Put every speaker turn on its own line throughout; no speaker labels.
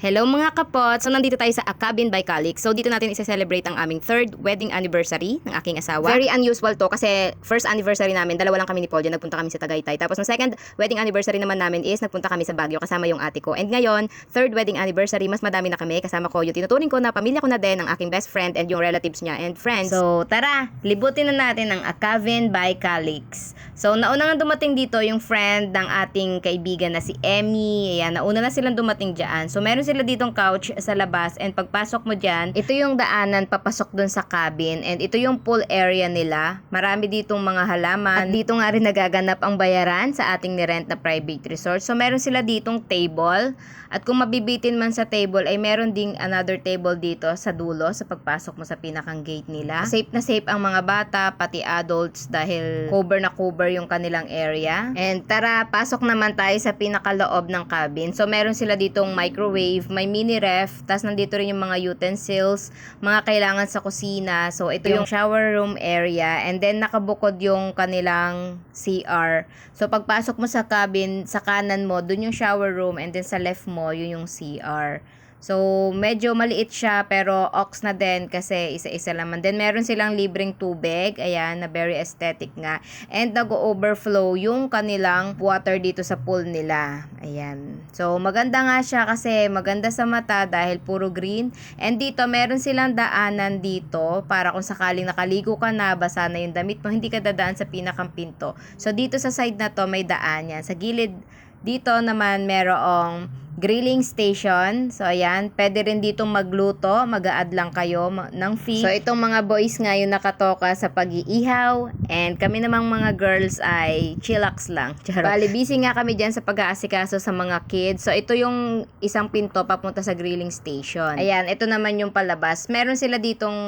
Hello mga kapot! So nandito tayo sa Akabin by Calix. So dito natin isa-celebrate ang aming third wedding anniversary ng aking asawa. Very unusual to kasi first anniversary namin, dalawa lang kami ni Paul dyan, nagpunta kami sa Tagaytay. Tapos ang second wedding anniversary naman namin is nagpunta kami sa Baguio kasama yung ate ko. And ngayon, third wedding anniversary, mas madami na kami kasama ko yung tinuturing ko na pamilya ko na din, ang aking best friend and yung relatives niya and friends. So tara, libutin na natin ang Akavin by Calix. So nauna nga dumating dito yung friend ng ating kaibigan na si Emmy. Ayan, nauna na silang dumating dyan. So meron sila ditong couch sa labas and pagpasok mo dyan, ito yung daanan papasok dun sa cabin and ito yung pool area nila. Marami ditong mga halaman. At dito nga rin nagaganap ang bayaran sa ating nirent na private resort. So meron sila ditong table at kung mabibitin man sa table ay meron ding another table dito sa dulo sa pagpasok mo sa pinakang gate nila. Safe na safe ang mga bata pati adults dahil cover na cover yung kanilang area. And tara, pasok naman tayo sa pinakaloob ng cabin. So meron sila ditong microwave, may mini ref, tas nandito rin yung mga utensils, mga kailangan sa kusina. So ito yung shower room area and then nakabukod yung kanilang CR. So pagpasok mo sa cabin, sa kanan mo, dun yung shower room and then sa left mo, yun yung CR. So, medyo maliit siya pero ox na din kasi isa-isa naman. Then, meron silang libreng tubig. Ayan, na very aesthetic nga. And nag-overflow yung kanilang water dito sa pool nila. Ayan. So, maganda nga siya kasi maganda sa mata dahil puro green. And dito, meron silang daanan dito para kung sakaling nakaligo ka na, basa na yung damit mo, hindi ka dadaan sa pinakang pinto. So, dito sa side na to, may daan yan. Sa gilid dito naman merong grilling station. So, ayan. Pwede rin dito magluto. Mag-a-add lang kayo ng fee. So, itong mga boys nga yung nakatoka sa pag-iihaw. And kami namang mga girls ay chillax lang. Charot. Bali, busy nga kami dyan sa pag-aasikaso sa mga kids. So, ito yung isang pinto papunta sa grilling station. Ayan, ito naman yung palabas. Meron sila ditong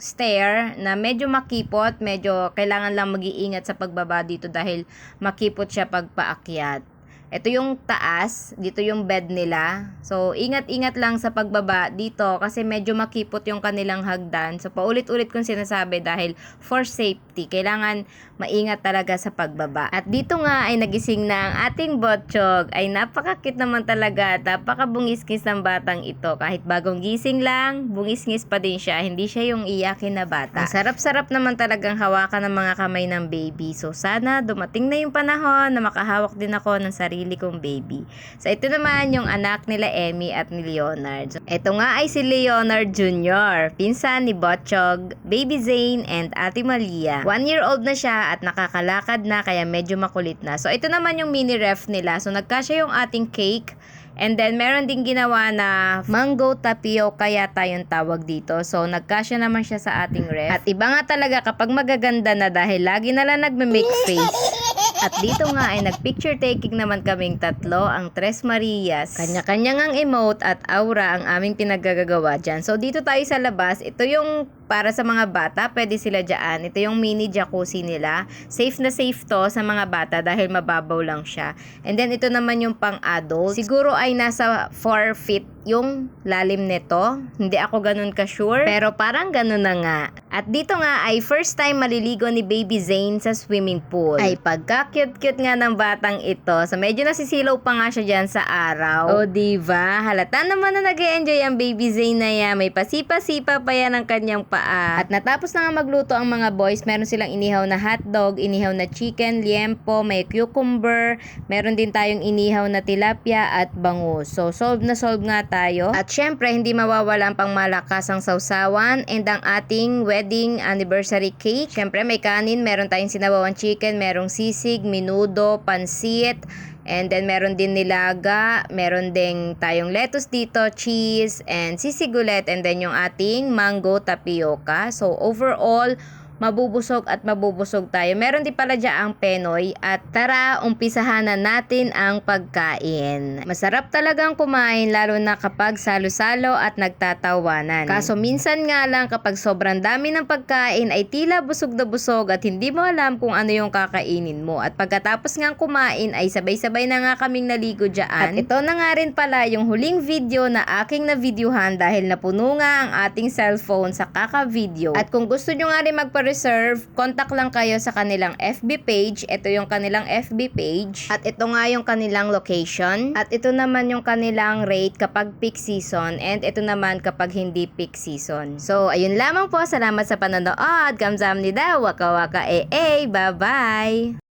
stair na medyo makipot. Medyo kailangan lang mag-iingat sa pagbaba dito dahil makipot siya pag paakyat. Ito yung taas, dito yung bed nila. So, ingat-ingat lang sa pagbaba dito kasi medyo makipot yung kanilang hagdan. So, paulit-ulit kong sinasabi dahil for safety, kailangan maingat talaga sa pagbaba. At dito nga ay nagising na ang ating botchog. Ay napakakit naman talaga at napakabungis-ngis ng batang ito. Kahit bagong gising lang, bungis-ngis pa din siya. Hindi siya yung iyakin na bata. Ang sarap-sarap naman talagang hawakan ng mga kamay ng baby. So, sana dumating na yung panahon na makahawak din ako ng sarili kong baby. So, ito naman yung anak nila Emmy at ni Leonard. So, ito nga ay si Leonard Jr., pinsan ni Botchog, Baby Zane, and Ate Malia. One year old na siya at nakakalakad na kaya medyo makulit na. So, ito naman yung mini ref nila. So, nagkasya yung ating cake. And then, meron din ginawa na mango tapioca yata yung tawag dito. So, nagkasya naman siya sa ating ref. At iba nga talaga kapag magaganda na dahil lagi na lang nagme-make face. At dito nga ay nag-picture taking naman kaming tatlo, ang Tres Marias. Kanya-kanya ngang emote at aura ang aming pinaggagawa dyan. So dito tayo sa labas, ito yung para sa mga bata, pwede sila dyan. Ito yung mini jacuzzi nila. Safe na safe to sa mga bata dahil mababaw lang siya. And then ito naman yung pang adult. Siguro ay nasa 4 feet yung lalim nito. Hindi ako ganun ka-sure. Pero parang ganun na nga. At dito nga ay first time maliligo ni Baby Zane sa swimming pool. Ay pagka-cute-cute nga ng batang ito. So medyo nasisilaw pa nga siya dyan sa araw. O diva, halata naman na nag enjoy ang Baby Zane na yan. May pasipa-sipa pa yan ang kanyang paa. At natapos na nga magluto ang mga boys, meron silang inihaw na hotdog, inihaw na chicken, liempo, may cucumber, meron din tayong inihaw na tilapia at bangus. So solve na solve nga tayo. At syempre, hindi mawawala ang pangmalakasang sausawan and ang ating wedding anniversary cake. Syempre, may kanin, meron tayong sinabawang chicken, merong sisig, minudo, pansit, And then meron din nilaga, meron ding tayong lettuce dito, cheese, and sisigulet, and then yung ating mango tapioca. So overall, mabubusog at mabubusog tayo. Meron din pala dyan ang penoy at tara, umpisahan na natin ang pagkain. Masarap talagang kumain lalo na kapag salo-salo at nagtatawanan. Kaso minsan nga lang kapag sobrang dami ng pagkain ay tila busog na busog at hindi mo alam kung ano yung kakainin mo. At pagkatapos nga kumain ay sabay-sabay na nga kaming naligo dyan. At ito na nga rin pala yung huling video na aking na videohan dahil napuno nga ang ating cellphone sa kaka-video. At kung gusto nyo nga rin magpa reserve, contact lang kayo sa kanilang FB page. Ito yung kanilang FB page. At ito nga yung kanilang location. At ito naman yung kanilang rate kapag peak season. And ito naman kapag hindi peak season. So, ayun lamang po. Salamat sa panonood. Kamsahamnida. Waka waka eh eh. Bye-bye.